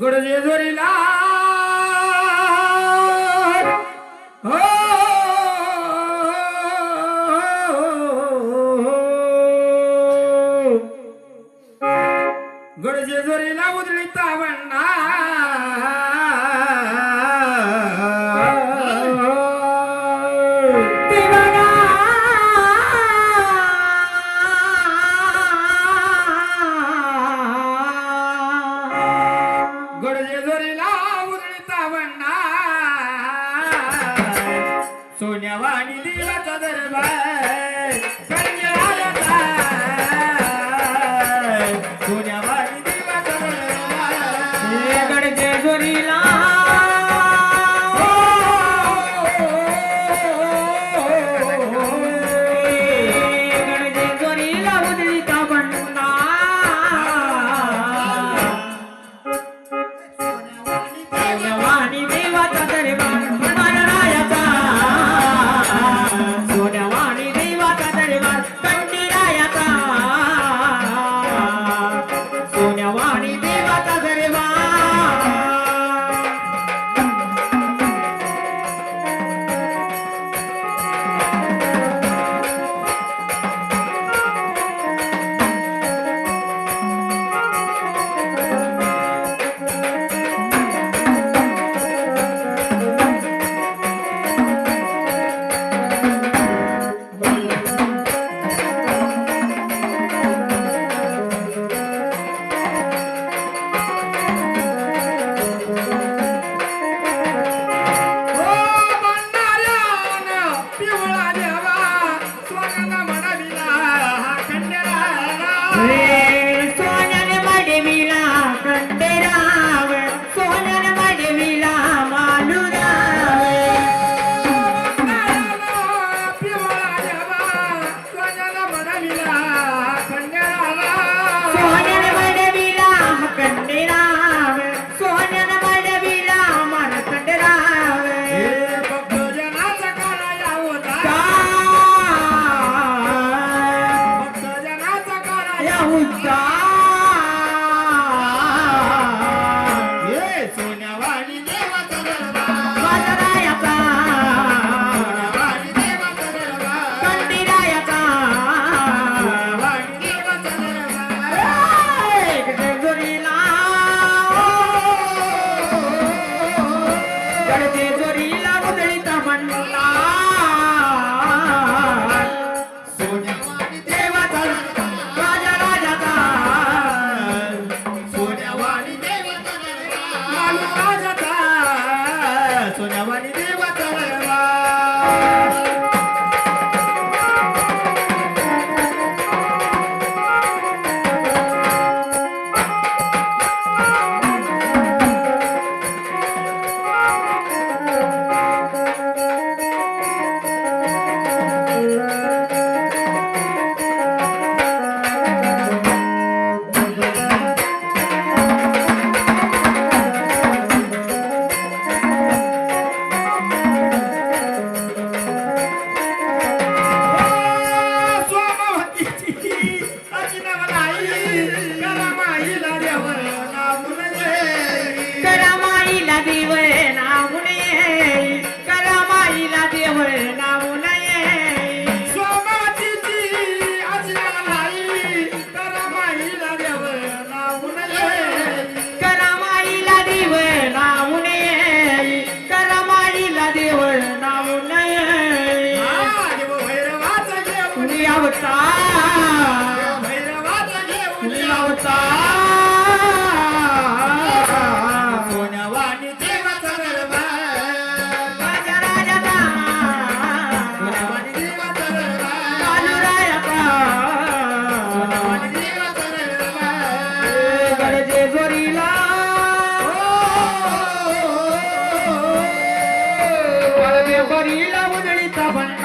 गुरुजेजुरीला. हो, हो, हो, हो गुरुजेजुरीला उजळीता म्हणणार आणि देवाचा दरबार? कन्या মন্না ಬರೀಲ ಉದಳಿತ ಬಂದ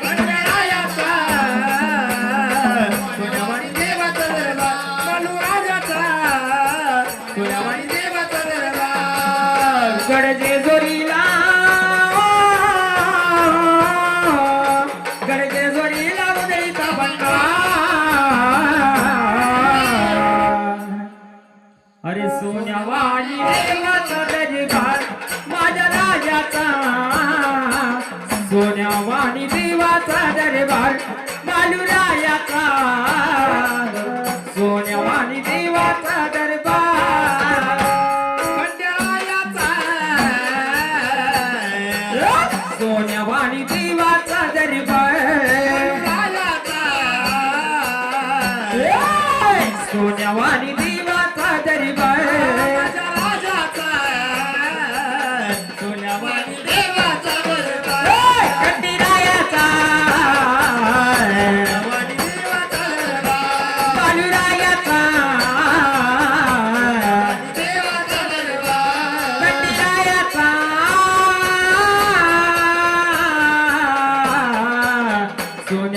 back.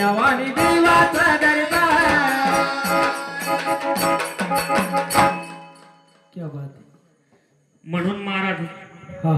नवानी देवाचा दरबार म्हणून महाराज हा.